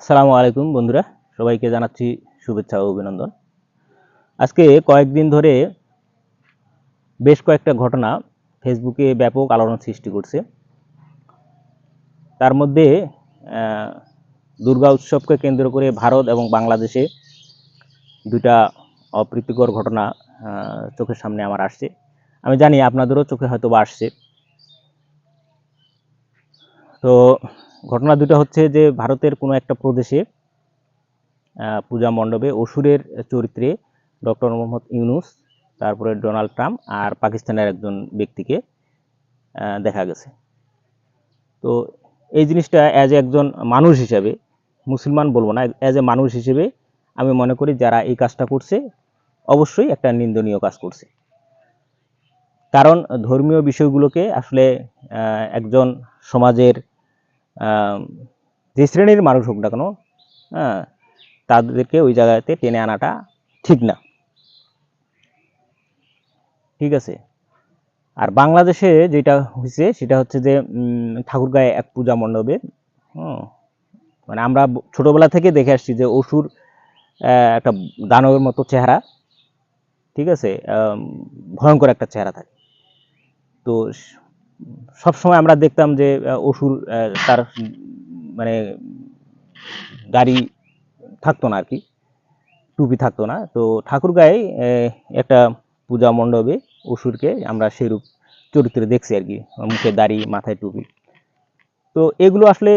আসসালামু আলাইকুম বন্ধুরা, সবাইকে জানাচ্ছি শুভেচ্ছা ও অভিনন্দন। আজকে কয়েকদিন ধরে বেশ কয়েকটা ঘটনা ফেসবুকে ব্যাপক আলোড়ন সৃষ্টি করছে। তার মধ্যে দুর্গা উৎসবকে কেন্দ্র করে ভারত এবং বাংলাদেশে দুইটা অপ্রীতিকর ঘটনা চোখের সামনে আমার আসছে। আমি জানি আপনাদেরও চোখে হয়তো বা আসছে। তো ঘটনা দুটা হচ্ছে যে ভারতের কোনো একটা প্রদেশে পূজা মণ্ডপে অসুরের চরিত্রে ডক্টর মোহাম্মদ ইউনুস, তারপরে ডোনাল্ড ট্রাম্প আর পাকিস্তানের একজন ব্যক্তিকে দেখা গেছে। তো এই জিনিসটা অ্যাজ একজন মানুষ হিসেবে, মুসলমান বলব না অ্যাজ এ মানুষ হিসেবে আমি মনে করি যারা এই কাজটা করছে, অবশ্যই একটা নিন্দনীয় কাজ করছে। কারণ ধর্মীয় বিষয়গুলোকে আসলে একজন সমাজের যে শ্রেণির মানুষ হোক না কেন হ্যাঁ তাদেরকে ওই জায়গাতে টেনে আনাটা ঠিক না। ঠিক আছে? আর বাংলাদেশে যেটা হয়েছে, সেটা হচ্ছে যে ঠাকুরগাঁয়ে এক পূজা মণ্ডপে মানে আমরা ছোটবেলা থেকে দেখে আসছি যে অসুর একটা দানবের মতো চেহারা, ঠিক আছে? ভয়ঙ্কর একটা চেহারা থাকে। তো সব সময় আমরা দেখতাম যে অসুর তার মানে গাড়ি থাকতো না আর কি টুপি থাকতো না। তো ঠাকুরগাঁয়ে আহ, একটা পূজা মণ্ডপে অসুরকে আমরা সেরূপ চরিত্রে দেখছি আর কি মুখে দাড়ি মাথায় টুপি। তো এগুলো আসলে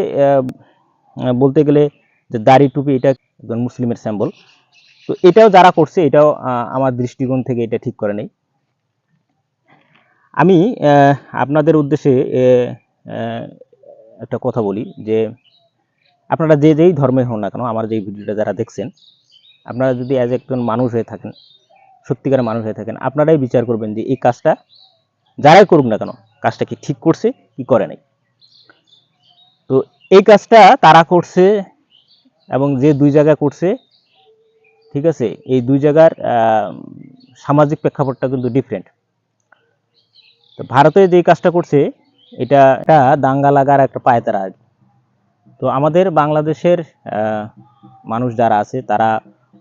বলতে গেলে যে দাড়ি টুপি এটা একজন মুসলিমের স্যাম্বল তো এটাও যারা করছে এটাও আমার দৃষ্টিকোণ থেকে এটা ঠিক করে নেই। আমি আপনাদের উদ্দেশ্যে একটা কথা বলি যে, আপনারা যে যেই ধর্মে হন না কেন, আমার যে ভিডিওটা যারা দেখছেন, আপনারা যদি অ্যাজ একজন মানুষ হয়ে থাকেন, সত্যিকারের মানুষ হয়ে থাকেন, আপনারাই বিচার করবেন যে এই কাজটা যারাই করুক না কেন, কাজটা কি ঠিক করছে, কি করে নাই। তো এই কাজটা তারা করছে এবং যে দুই জায়গা করছে, ঠিক আছে? এই দুই জায়গার সামাজিক প্রেক্ষাপটটা কিন্তু ডিফারেন্ট তো ভারতে যে কাজটা করছে, এটা একটা দাঙ্গা লাগার একটা পায়তারা তো আমাদের বাংলাদেশের মানুষ যারা আছে, তারা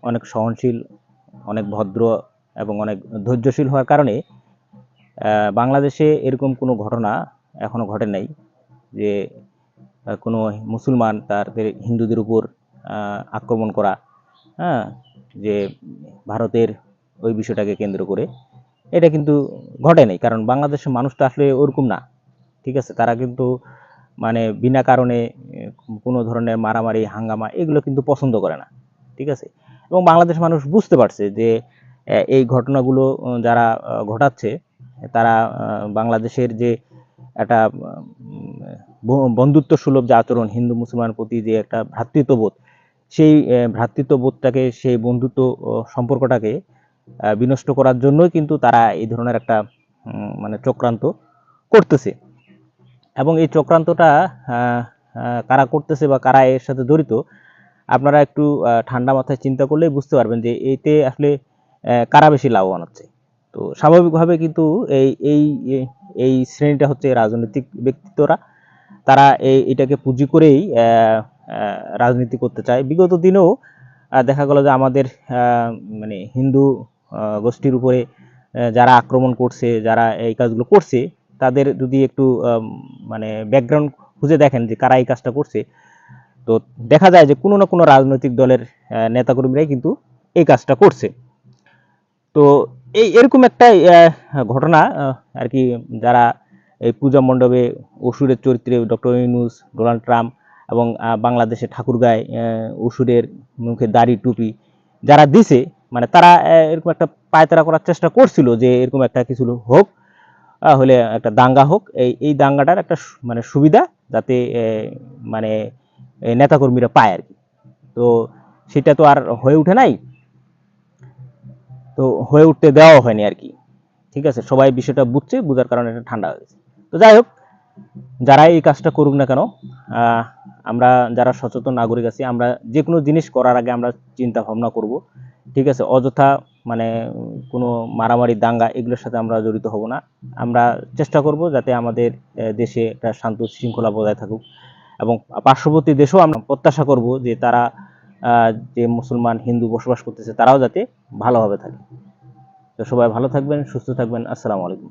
অনেক সহনশীল, অনেক ভদ্র এবং অনেক ধৈর্যশীল হওয়ার কারণে বাংলাদেশে এরকম কোনো ঘটনা এখনও ঘটে নাই যে কোনো মুসলমান তাদের হিন্দুদের উপর আক্রমণ করা হ্যাঁ যে ভারতের ওই বিষয়টাকে কেন্দ্র করে। এটা কিন্তু ঘটে নাই, কারণ বাংলাদেশের মানুষটা আসলে ওরকম না, ঠিক আছে? তারা কিন্তু মানে বিনা কারণে কোনো ধরনের মারামারি, হাঙ্গামা এগুলো কিন্তু পছন্দ করে না, ঠিক আছে? এবং বাংলাদেশের মানুষ বুঝতে পারছে যে এই ঘটনাগুলো যারা ঘটাচ্ছে, তারা বাংলাদেশের যে একটা বন্ধুত্ব সুলভ যে আচরণ, হিন্দু মুসলমান প্রতি যে একটা ভ্রাতৃত্ববোধ, সেই ভ্রাতৃত্ববোধটাকে, সেই বন্ধুত্ব সম্পর্কটাকে বিনষ্ট করার জন্যই কিন্তু তারা এই ধরনের একটা মানে চক্রান্ত করতেছে। এবং এই চক্রান্তটা কারা করতেছে বা কারা এর সাথে জড়িত, আপনারা একটু ঠান্ডা মাথায় চিন্তা করলেই বুঝতে পারবেন যে এতে আসলে কারা বেশি লাভবান হচ্ছে। তো স্বাভাবিকভাবে কিন্তু এই এই, এই- শ্রেণীটা হচ্ছে রাজনৈতিক ব্যক্তিত্বরা। তারা এই, এটাকে পুঁজি করেই রাজনীতি করতে চায়। বিগত দিনেও দেখা গেল যে আমাদের মানে হিন্দু গোষ্ঠীর উপরে যারা আক্রমণ করছে, যারা এই কাজগুলো করছে, তাদের যদি একটু মানে ব্যাকগ্রাউন্ড খুঁজে দেখেন যে কারা এই কাজটা করছে, তো দেখা যায় যে কোনো না কোনো রাজনৈতিক দলের নেতাকর্মীরাই কিন্তু এই কাজটা করছে। তো এই এরকম একটা ঘটনা আর কি যারা এই পূজা মণ্ডপে অসুরের চরিত্রে ডক্টর ইউনুস, ডোনাল্ড ট্রাম্প এবং বাংলাদেশে ঠাকুরগাঁয় অসুরের মুখে দাড়ি, টুপি যারা দিছে মানে তারা এরকম একটা পায়তারা করার চেষ্টা করছিল যে এরকম একটা কিছু হোক হলে একটা দাঙ্গা হোক। এই এই দাঙ্গাটার একটা মানে সুবিধা যাতে মানে নেতাকর্মীরা পায় আর কি। তো সেটা তো আর হয়ে ওঠে নাই। তো হয়ে উঠতে দেওয়া হয়নি আর কি। ঠিক আছে, সবাই বিষয়টা বুঝছে, বুঝার কারণে এটা ঠান্ডা হয়ে গেছে। তো যাই হোক, যারা এই কাজটা করুক না কেন আমরা যারা সচেতন নাগরিক আছি, আমরা যে কোনো জিনিস করার আগে আমরা চিন্তা ভাবনা করব। ঠিক আছে, অযথা মানে কোনো মারামারি, দাঙ্গা এগুলোর সাথে আমরা জড়িত হব না। আমরা চেষ্টা করব যাতে আমাদের দেশে একটা শান্ত শৃঙ্খলা বজায় থাকুক এবং পার্শ্ববর্তী দেশেও আমরা প্রত্যাশা করব যে তারা যে মুসলমান হিন্দু বসবাস করতেছে তারাও যাতে ভালোভাবে থাকে। তো সবাই ভালো থাকবেন, সুস্থ থাকবেন, আসসালামু আলাইকুম।